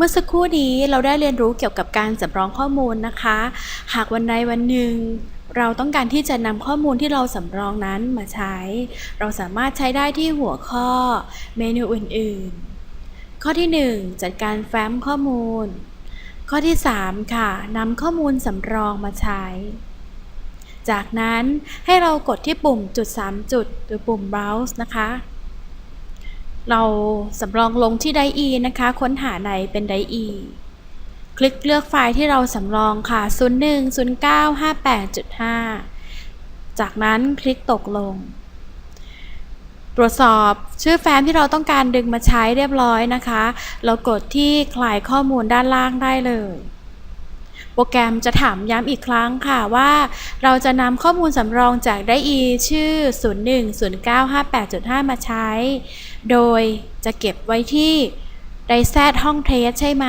เมื่อสักครู่นี้เราได้เรียนรู้เกี่ยวกับการสำรองข้อมูลนะคะ หากวันใดวันหนึ่ง เราต้องการที่จะนำข้อมูลที่เราสำรองนั้นมาใช้ เราสามารถใช้ได้ที่หัวข้อเมนูอื่น ๆ ข้อที่ 1 จัดการแฟ้มข้อมูล ข้อที่ 3 ค่ะนำข้อมูลสำรองมาใช้จากนั้นให้เรากดที่ปุ่มจุด 3 จุดหรือปุ่ม browse นะคะ เราสำรองลงที่ไดอีนะคะ ค้นหาในเป็นไดอีคลิกเลือกไฟล์ที่เราสำรองค่ะ 01 09 58.5 จากนั้นคลิกตกลง ตรวจสอบชื่อแฟ้มที่เราต้องการดึงมาใช้เรียบร้อยนะคะ เรากดที่คลายข้อมูลด้านล่างได้เลย โปรแกรมจะถามย้ำอีกครั้งค่ะว่า เราจะนำข้อมูลสำรองจากไดอีชื่อ 010958.5 มาใช้ โดยจะเก็บไว้ที่ไดแซดห้องเทสใช่ไหม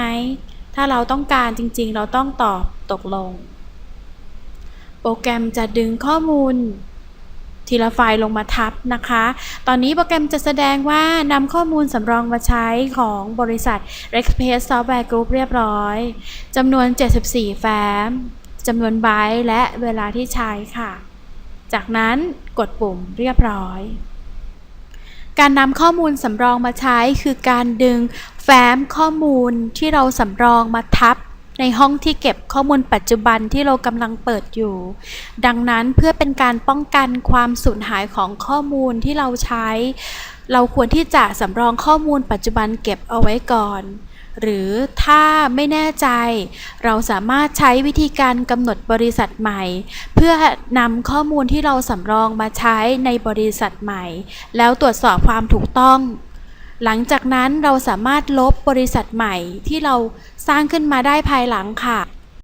ถ้าเราต้องการจริงๆ เราต้องตอบตกลง โปรแกรมจะดึงข้อมูล ทีละไฟล์ลงมาทับนะคะ ตอนนี้โปรแกรมจะแสดงว่านำข้อมูลสำรองมาใช้ของบริษัท r e x p r e s s Software Group เรียบร้อยจำนวน 74 แฟ้มจำนวนไบต์และเวลาที่ใช้ค่ะ จากนั้นกดปุ่มเรียบร้อย การนำข้อมูลสำรองมาใช้คือการดึงแฟ้มข้อมูลที่เราสำรองมาทับ ในห้องที่เก็บข้อมูลปัจจุบันที่เรากำลังเปิดอยู่ ดังนั้นเพื่อเป็นการป้องกันความสูญหายของข้อมูลที่เราใช้ เราควรที่จะสำรองข้อมูลปัจจุบันเก็บเอาไว้ก่อน หรือถ้าไม่แน่ใจ เราสามารถใช้วิธีการกำหนดบริษัทใหม่ เพื่อนำข้อมูลที่เราสำรองมาใช้ในบริษัทใหม่ แล้วตรวจสอบความถูกต้อง หลังจากนั้นเราสามารถลบบริษัทใหม่ที่เราสร้างขึ้นมาได้ภายหลังค่ะ